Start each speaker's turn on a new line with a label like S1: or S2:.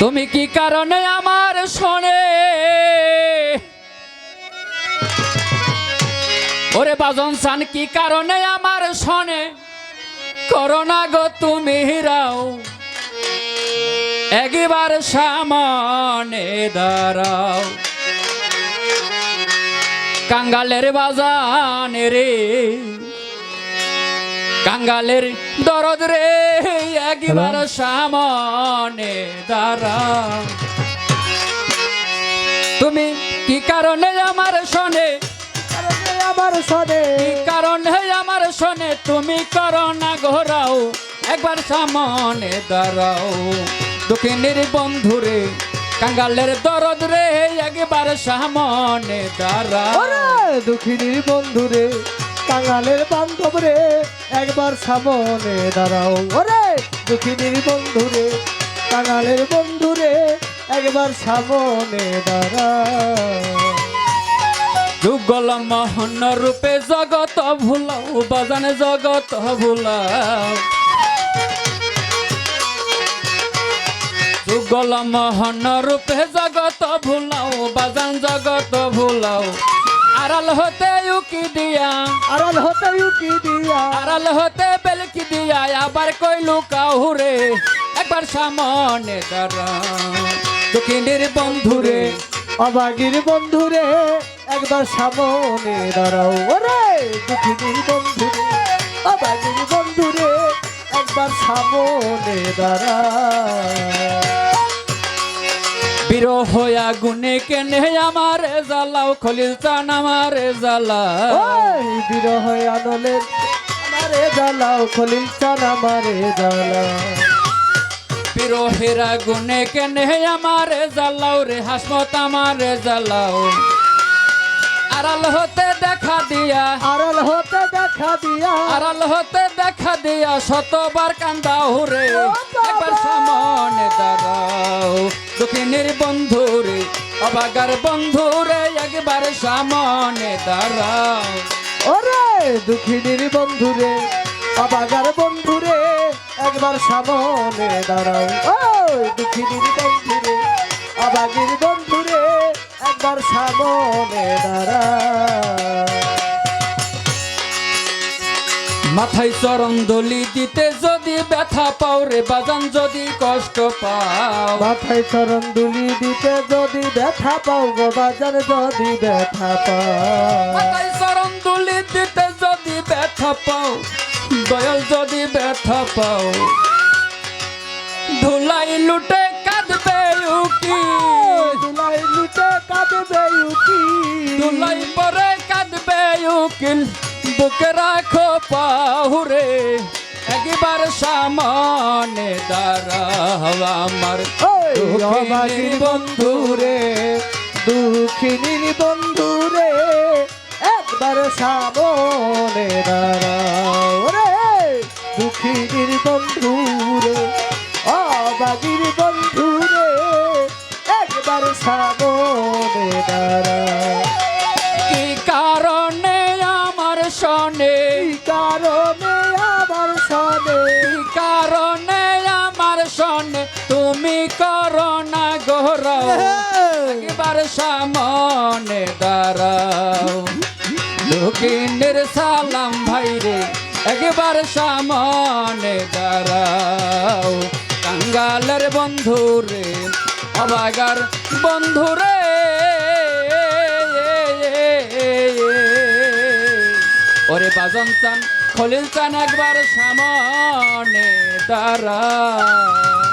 S1: তুমি কি কারণে আমার শোনে? ওরে বাজন সান, কি কারণে আমার শোনে? করোনা গো তুমি রাও একবার সামনে দাঁড়াও। কাঙ্গালের বাজানে রে কাঙ্গালের দরদ রে একবার সামনে দাঁড়াও তুমি কি কারণে আমার শোনে?
S2: আমার সনে
S1: কি কারণে আমার শোনে? তুমি করোনা ঘোরাও একবার সামনে দাঁড়াও। দক্ষিণের বন্ধুরে কাঙ্গালের দরদ রে একবার সামনে দাঁড়াও।
S2: দুঃখিনীর বন্ধুরে কাঙালের বান্ধব রে, একবার সামনে দাঁড়াও। ওরে, দুঃখিনীর বন্ধু বন্ধুরে কাঙালের বন্ধুরে একবার সামনে দাঁড়াও।
S1: যুগল মোহন রূপে জগত ভুলাও বাজানে জগত ভুলাও। যুগল মোহন রূপে জগত ভুলাও বাজান জগত ভুলাও। আড়াল হতে উকি দিয়া।
S2: আড়াল হতে উকি দিয়া।
S1: আড়াল হতে বেলকি দিয়া আবার কইলু কাহুরে একবার সামনে দাঁড়াও দক্ষিণের বন্ধুরে
S2: অবাগির বন্ধুরে একবার সামনে দাঁড়াও। ওরে দুঃখিনীর বন্ধুরে অবাগির বন্ধুরে একবার সামনে দাঁড়াও
S1: বিরহ আগুনে কেনে আমার জ্বালাও খলিল চান আমার জ্বালাও।
S2: ওই বিরহ আনলের আমারে জ্বালাও খলিল চান আমারে জ্বালাও।
S1: বিরহের আগুনে কেনে আমার জ্বালাও রে হাসমত আমার জ্বালাও। আড়াল হতে দেখা দিয়া
S2: আড়াল হতে দেখা দিয়া
S1: আড়াল হতে দেখা দিয়া শতবার কান্দাও রে। একবার সামনে দাঁড়াও। দক্ষিণের বন্ধুরে অবাগার বন্ধুরে, একবার সামনে দাঁড়াও।
S2: ওরে দুঃখিনীর বন্ধুরে অবাগার বন্ধুরে, একবার সামনে দাঁড়াও। ওই দুঃখিনীর বন্ধুরে অবাগির বন্ধুরে, একবার সামনে দাঁড়াও।
S1: মাথায় চরণ দলি দিতে যদি ব্যথা পাও রে বাজান যদি কষ্ট পাও।
S2: মাথায় চরণ দুলি দিতে যদি ব্যথা পাও গো বাজার যদি ব্যথা পাও।
S1: মাথায় চরণ দলি দিতে যদি ব্যথা পাও দয়াল যদি ব্যথা পাও। ধুলাই লুটে কাঁদবে উকি।
S2: দুলাই লুটে কাঁদবে উকি।
S1: ধুলাই পরে কাঁদবে উকিল বুকে রাখো পাহুরে একবার সামনে দাঁড়াও আমার। দুঃখিনীর
S2: অবাগির বন্ধুরে দুঃখিনীর বন্ধুরে একবার সামনে দাঁড়াও রে। দুঃখিনীর বন্ধুরে অবাগির বন্ধুরে একবার সামনে দাঁড়াও।
S1: শোনে তুমি করোনা গৌরব। একবার সামনে দাঁড়াও। দক্ষিণের সালাম ভাইরে একবার সামনে দাঁড়াও। কাঙ্গালের বন্ধুরে অবাগার বন্ধুরে ওরে বাজন চান খলিল চান একবার সামনে দাঁড়াও